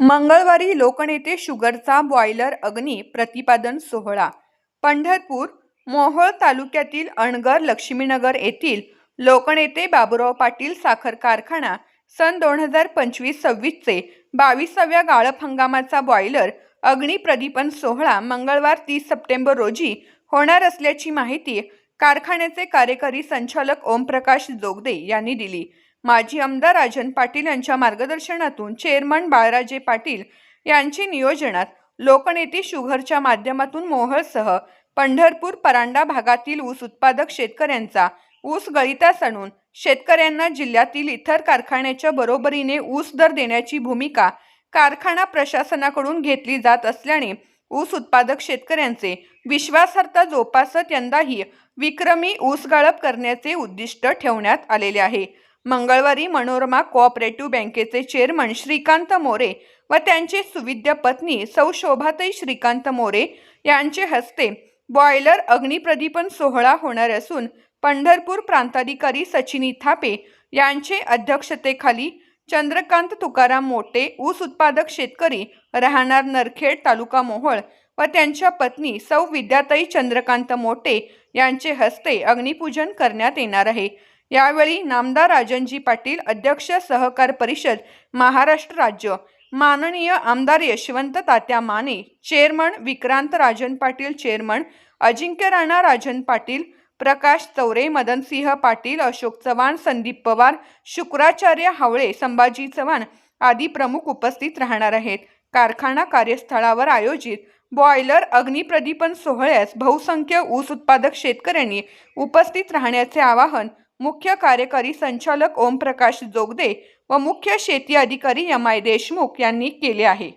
मंगळवारी लोकनेते शुगरचा बॉयलर अग्नी प्रतिपादन सोहळा. पंढरपूर मोहोळ तालुक्यातील अणगर लक्ष्मीनगर येथील लोकनेते बाबुराव पाटील साखर कारखाना सन दोन हजार पंचवीस सव्वीसचे बावीसाव्या गाळप हंगामाचा बॉयलर अग्निप्रदीपन सोहळा मंगळवार तीस सप्टेंबर रोजी होणार असल्याची माहिती कारखान्याचे कार्यकारी संचालक ओमप्रकाश जोगदे यांनी दिली. माजी आमदार राजन पाटील यांच्या मार्गदर्शनातून चेअरमन बाळराजे पाटील यांची नियोजनात लोकनेती शुगरच्या माध्यमातून मोहळसह पंढरपूर परांडा भागातील ऊस उत्पादक शेतकऱ्यांचा ऊस गळीतास आणून शेतकऱ्यांना जिल्ह्यातील इतर कारखान्याच्या बरोबरीने ऊस दर देण्याची भूमिका कारखाना प्रशासनाकडून घेतली जात असल्याने ऊस उत्पादक शेतकऱ्यांचे विश्वासार्हता जोपासत यंदाही विक्रमी ऊस गाळप करण्याचे उद्दिष्ट ठेवण्यात आलेले आहे. मंगळवारी मनोरमा कोऑपरेटिव्ह बँकेचे चेअरमन श्रीकांत मोरे व त्यांचे सुविद्य पत्नी सौ शोभाताई श्रीकांत मोरे यांचे हस्ते बॉयलर अग्निप्रदीपन सोहळा होणार असून पंढरपूर प्रांताधिकारी सचिनी थापे यांचे अध्यक्षतेखाली चंद्रकांत तुकाराम मोटे ऊस उत्पादक शेतकरी राहणार नरखेड तालुका मोहोळ व त्यांच्या पत्नी सौ विद्याताई चंद्रकांत मोटे यांचे हस्ते अग्निपूजन करण्यात येणार आहे. यावेळी नामदार राजनजी पाटील अध्यक्ष सहकार परिषद महाराष्ट्र राज्य माननीय आमदार यशवंत तात्या माने चेअरमन विक्रांत राजन पाटील चेअरमन अजिंक्य राणा राजन पाटील प्रकाश चौरे मदनसिंह पाटील अशोक चव्हाण संदीप पवार शुक्राचार्य हावळे संभाजी चव्हाण आदी प्रमुख उपस्थित राहणार आहेत. कारखाना कार्यस्थळावर आयोजित बॉयलर अग्निप्रदीपन सोहळ्यास बहुसंख्य ऊस उत्पादक शेतकऱ्यांनी उपस्थित राहण्याचे आवाहन मुख्य कार्यकारी संचालक ओमप्रकाश जोगदे व मुख्य शेती अधिकारी एम आय देशमुख यांनी केले आहे.